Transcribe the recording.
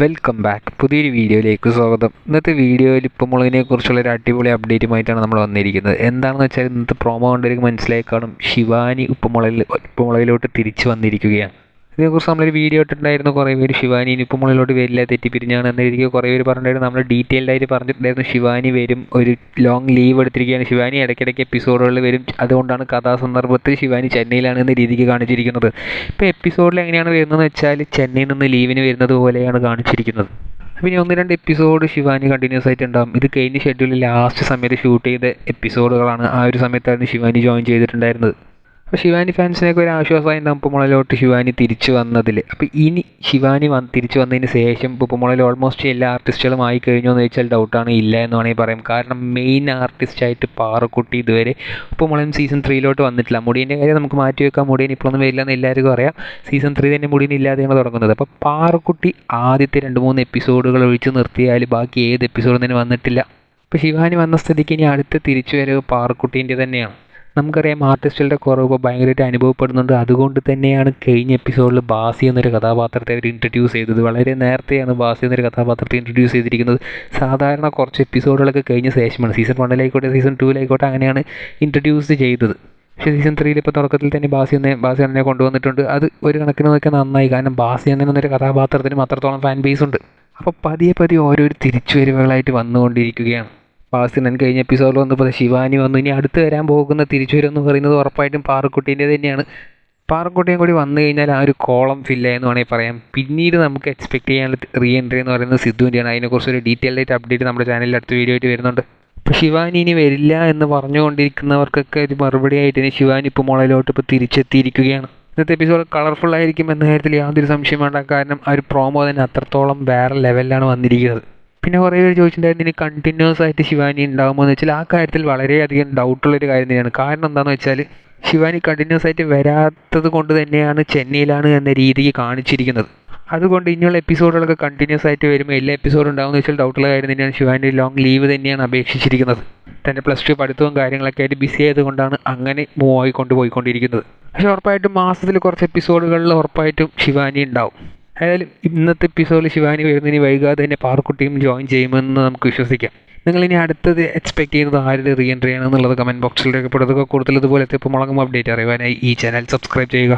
Welcome back പുതിയൊരു വീഡിയോയിലേക്ക് സ്വാഗതം. ഇന്നത്തെ വീഡിയോയിൽ ഇപ്പം മുളകിനെ കുറിച്ചുള്ള ഒരു അടിപൊളി അപ്ഡേറ്റുമായിട്ടാണ് നമ്മൾ വന്നിരിക്കുന്നത്. എന്താണെന്ന് വെച്ചാൽ ഇന്നത്തെ പ്രോമോ കണ്ടവർക്ക് മനസ്സിലായി കാണും. ശിവാനി ഉപ്പുമുളകിൽ ഉപ്പുമുളകിലോട്ട് തിരിച്ചു വന്നിരിക്കുകയാണ്. ഇതിനെക്കുറിച്ച് നമ്മളൊരു വീഡിയോ ഇട്ടിട്ടുണ്ടായിരുന്നു. കുറേ പേര് ശിവാനി ഇനി മുകളിലോട്ട് വരില്ല തെറ്റിപ്പിരിഞ്ഞാണ് എന്ന രീതിക്ക് കുറേ പേര് പറഞ്ഞിട്ടുണ്ടായിരുന്നു. നമ്മൾ ഡീറ്റെയിൽഡ് ആയിട്ട് പറഞ്ഞിട്ടുണ്ടായിരുന്നു ശിവാനി വരും ഒരു ലോങ് ലീവ് എടുത്തിരിക്കുകയാണ്. ശിവാനി ഇടയ്ക്കിടയ്ക്ക് എപ്പിസോഡുകളിൽ വരും. അതുകൊണ്ടാണ് കഥാസന്ദർഭത്തിൽ ശിവാനി ചെന്നൈയിലാണ് എന്ന രീതിക്ക് കാണിച്ചിരിക്കുന്നത്. ഇപ്പോൾ എപ്പിസോഡിൽ എങ്ങനെയാണ് വരുന്നതെന്ന് വെച്ചാൽ ചെന്നൈയിൽ നിന്ന് ലീവിന് വരുന്നത് പോലെയാണ് കാണിച്ചിരിക്കുന്നത്. ഇനി ഒന്ന് രണ്ട് എപ്പിസോഡ് ശിവാനി കണ്ടിന്യൂസ് ആയിട്ട് ഉണ്ടാകും ഇത് കഴിഞ്ഞ ഷെഡ്യൂളിൽ ലാസ്റ്റ് സമയത്ത് ഷൂട്ട് ചെയ്ത എപ്പിസോഡുകളാണ് ആ ഒരു സമയത്തായിരുന്നു ശിവാനി ജോയിൻ ചെയ്തിട്ടുണ്ടായിരുന്നത്. അപ്പോൾ ശിവാനി ഫാൻസിനൊക്കെ ഒരു ആശ്വാസമായി ഉപ്പുമുളയിലോട്ട് ശിവാനി തിരിച്ചു വന്നതിൽ അപ്പോൾ ഇനി ശിവാനി വന്ന് തിരിച്ചു വന്നതിന് ശേഷം ഉപ്പുമുളയിൽ ഓൾമോസ്റ്റ് എല്ലാ ആർട്ടിസ്റ്റുകളും ആയി കഴിഞ്ഞു എന്ന് ചോദിച്ചാൽ ഡൗട്ടാണ് ഇല്ല എന്ന് വേണമെങ്കിൽ പറയാം. കാരണം മെയിൻ ആർട്ടിസ്റ്റായിട്ട് പാറക്കുട്ടി ഇതുവരെ ഉപ്പുമുളയും സീസൺ ത്രീയിലോട്ട് വന്നിട്ടില്ല. മുടീന്റെ കാര്യം നമുക്ക് മാറ്റി വെക്കാം. മുടിയൻ ഇപ്പോഴൊന്നും വരില്ല എന്ന് എല്ലാവർക്കും അറിയാം. സീസൺ ത്രീ തന്നെ മുടീൻ ഇല്ലാതെയാണ് തുടങ്ങുന്നത്. അപ്പോൾ പാറക്കുട്ടി ആദ്യത്തെ രണ്ട് മൂന്ന് എപ്പിസോഡുകൾ ഒഴിച്ച് നിർത്തിയാൽ ബാക്കി ഏത് എപ്പിസോഡും തന്നെ വന്നിട്ടില്ല. അപ്പോൾ ശിവാനി വന്ന സ്ഥിതിക്ക് ഇനി അടുത്ത തിരിച്ചുവരവ് പാറക്കുട്ടീന്റെ തന്നെയാണ്. നമുക്കറിയാം ആർട്ടിസ്റ്റുകളുടെ കുറവ് ഭയങ്കരമായിട്ട് അനുഭവപ്പെടുന്നുണ്ട്. അതുകൊണ്ട് തന്നെയാണ് കഴിഞ്ഞ എപ്പിസോഡിൽ ബാസി എന്നൊരു കഥാപാത്രത്തെ അവർ ഇൻട്രൊഡ്യൂസ് ചെയ്തത്. വളരെ നേരത്തെയാണ് ബാസി എന്നൊരു കഥാപാത്രത്തെ ഇൻട്രൊഡ്യൂസ് ചെയ്തിരിക്കുന്നത്. സാധാരണ കുറച്ച് എപ്പിസോഡുകളൊക്കെ കഴിഞ്ഞ ശേഷമാണ്. സീസൺ വണ്ണിലായിക്കോട്ടെ സീസൺ ടൂവിലായിക്കോട്ടെ അങ്ങനെയാണ് ഇൻട്രൊഡ്യൂസ് ചെയ്തത്. പക്ഷേ സീസൺ ത്രീയിൽ ഇപ്പോൾ തുടക്കത്തിൽ തന്നെ ബാസി എന്നെ ബാസി അണ്ണനെ കൊണ്ടുവന്നിട്ടുണ്ട്. അത് ഒരു കണക്കിന് നോക്കിയാൽ നന്നായി. കാരണം ബാസി അണ്ണൻ എന്നൊരു കഥാപാത്രത്തിന് അത്രത്തോളം ഫാൻ ബേസ് ഉണ്ട്. അപ്പോൾ പതിയെ പതിയെ ഓരോരു തിരിച്ചുവരവുകളായിട്ട് വന്നുകൊണ്ടിരിക്കുകയാണ്. ബാസിനൻ കഴിഞ്ഞ എപ്പിസോഡിൽ വന്നപ്പോൾ ശിവാനി വന്നു. ഇനി അടുത്ത് വരാൻ പോകുന്ന തിരിച്ചുവരും എന്ന് പറയുന്നത് ഉറപ്പായിട്ടും പാറക്കുട്ടീന്റെ തന്നെയാണ്. പാറക്കുട്ടിയും കൂടി വന്നു കഴിഞ്ഞാൽ ആ ഒരു കോളം ഫില്ല എന്ന് വേണമെങ്കിൽ പറയാം. പിന്നീട് നമുക്ക് എക്സ്പെക്ട് ചെയ്യാനുള്ള റീ എൻട്രി എന്ന് പറയുന്നത് സിദ്ധുവിന്റെയാണ്. അതിനെക്കുറിച്ച് ഒരു ഡീറ്റെയിൽഡ് ആയിട്ട് അപ്ഡേറ്റ് നമ്മുടെ ചാനലിൽ അടുത്ത വീഡിയോ ആയിട്ട് വരുന്നുണ്ട്. ശിവാനി ഇനി വരില്ല എന്ന് പറഞ്ഞുകൊണ്ടിരിക്കുന്നവർക്കൊക്കെ ഒരു മറുപടി ആയിട്ട് ഇനി ശിവാനി ഇപ്പോൾ മുളയിലോട്ട് ഇപ്പോൾ തിരിച്ചെത്തിയിരിക്കുകയാണ്. ഇന്നത്തെ എപ്പിസോഡ് കളർഫുൾ ആയിരിക്കും എന്ന കാര്യത്തിൽ യാതൊരു സംശയം വേണ്ട കാരണം ആ ഒരു പ്രോമോ തന്നെ അത്രത്തോളം വേറെ ലെവലിലാണ് വന്നിരിക്കുന്നത്. പിന്നെ കുറേ പേര് ചോദിച്ചിട്ടുണ്ടായിരുന്നു ഇനി കണ്ടിന്യൂസ് ആയിട്ട് ശിവാനി ഉണ്ടാകുമോ എന്ന് വെച്ചാൽ ആ കാര്യത്തിൽ വളരെയധികം ഡൗട്ടുള്ളൊരു കാര്യം തന്നെയാണ്. കാരണം എന്താണെന്ന് വെച്ചാൽ ശിവാനി കണ്ടിന്യൂസ് ആയിട്ട് വരാത്തത് കൊണ്ട് തന്നെയാണ് ചെന്നൈയിലാണ് എന്ന രീതിക്ക് കാണിച്ചിരിക്കുന്നത്. അതുകൊണ്ട് ഇനിയുള്ള എപ്പിസോഡുകളൊക്കെ കണ്ടിന്യൂസ് ആയിട്ട് വരുമ്പോൾ എല്ലാ എപ്പിസോഡും ഉണ്ടാകുമെന്ന് വെച്ചാൽ ഡൗട്ടുള്ള കാര്യം തന്നെയാണ് ശിവാനി ലോങ് ലീവ് തന്നെയാണ് അപേക്ഷിച്ചിരിക്കുന്നത്. തന്റെ പ്ലസ് ടു പഠിത്തവും കാര്യങ്ങളൊക്കെ ആയിട്ട് ബിസി ആയതുകൊണ്ടാണ് അങ്ങനെ മൂവ് ആയിക്കൊണ്ട് പോയിക്കൊണ്ടിരിക്കുന്നത് പക്ഷേ ഉറപ്പായിട്ടും മാസത്തിൽ കുറച്ച് എപ്പിസോഡുകളിൽ ഉറപ്പായിട്ടും ശിവാനി ഉണ്ടാവും. ഏതായാലും ഇന്നത്തെ എപ്പിസോഡിൽ ശിവാനി വരുന്നതിന് വൈകാതെ തന്നെ പാർക്കുട്ടിയും ജോയിൻ ചെയ്യുമെന്ന് നമുക്ക് വിശ്വസിക്കാം. നിങ്ങൾ ഇനി അടുത്തത് എക്സ്പെക്ട് ചെയ്യുന്നത് ആരുടെ റീ എൻട്രി ആണെന്നുള്ളത് കമന്റ് ബോക്സിൽ രേഖപ്പെടുത്തുക. കൂടുതൽ ഇതുപോലത്തെ ഇപ്പോൾ മുളകും അപ്ഡേറ്റ് അറിയുവാനായി ഈ ചാനൽ സബ്സ്ക്രൈബ് ചെയ്യുക.